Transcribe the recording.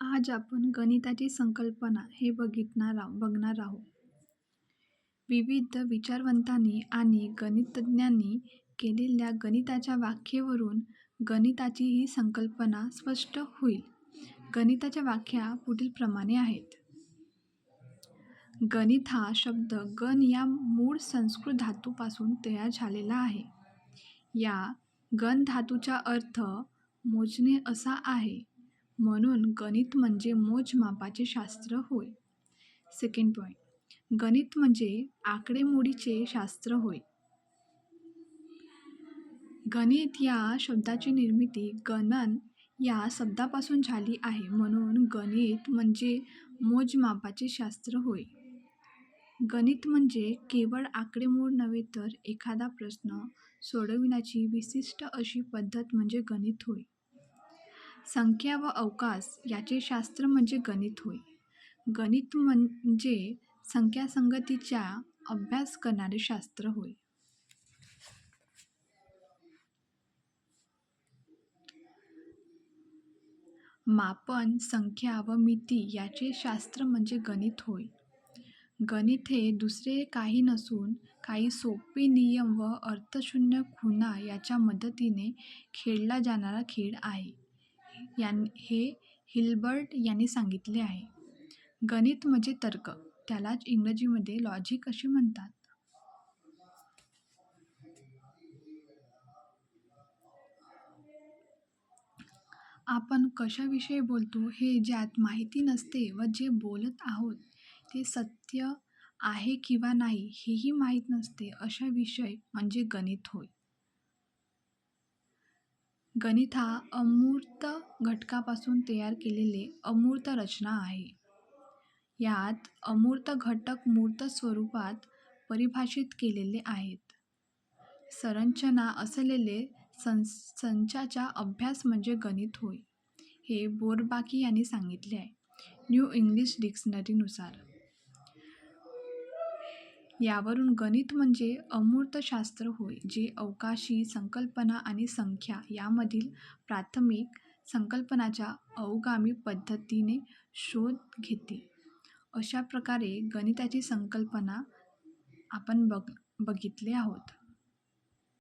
आज आपण गणिताची संकल्पना हे बघितणार आहो बघणार आहोत. विविध विचारवंतांनी आणि गणितज्ञांनी केलेल्या गणिताच्या व्याख्येवरून गणिताची ही संकल्पना स्पष्ट होईल. गणिताच्या व्याख्या पुढीलप्रमाणे आहेत. गणित हा शब्द गण या मूळ संस्कृत धातूपासून तयार झालेला आहे. या गण धातूचा अर्थ मोजणे असा आहे. म्हणून गणित म्हणजे मोजमापाचे शास्त्र होय. सेकंड पॉईंट गणित म्हणजे आकडेमोडीचे शास्त्र होय. गणित या शब्दाची निर्मिती गणन या शब्दापासून झाली आहे म्हणून गणित म्हणजे मोजमापाचे शास्त्र होय. गणित म्हणजे केवळ आकडेमोड नव्हे तर एखादा प्रश्न सोडविण्याची विशिष्ट अशी पद्धत म्हणजे गणित होय. संख्या व अवकाश याचे शास्त्र म्हणजे गणित होय. गणित म्हणजे संख्यासंगतीचा अभ्यास करणारे शास्त्र होय. मापन संख्या व मिती याचे शास्त्र म्हणजे गणित होय. गणित हे दुसरे काही नसून काही सोपे नियम व अर्थशून्य खुणा याच्या मदतीने खेळला जाणारा खेळ आहे. यां हे हिल्बर्ट यांनी सांगितले आहे. गणित म्हणजे तर्क. त्यालाच इंग्रजीमध्ये लॉजिक असे म्हणतात. आपण कशाविषयी बोलतो हे ज्यात माहिती नसते व जे बोलत आहोत ते सत्य आहे किंवा नाही हेही माहीत नसते अशा विषय म्हणजे गणित होय. गणित हा अमूर्त घटकापासून तयार केलेले अमूर्त रचना आहे. यात अमूर्त घटक मूर्त स्वरूपात परिभाषित केलेले आहेत. संरचना असलेले सं संचाचा अभ्यास म्हणजे गणित होय हे बोरबाकी यांनी सांगितले आहे न्यू इंग्लिश डिक्शनरीनुसार. यावरून गणित म्हणजे अमूर्तशास्त्र होय जे अवकाशी संकल्पना आणि संख्या यामधील प्राथमिक संकल्पनाच्या अवगामी पद्धतीने शोध घेते. अशा प्रकारे गणिताची संकल्पना आपण बघ बघितले आहोत.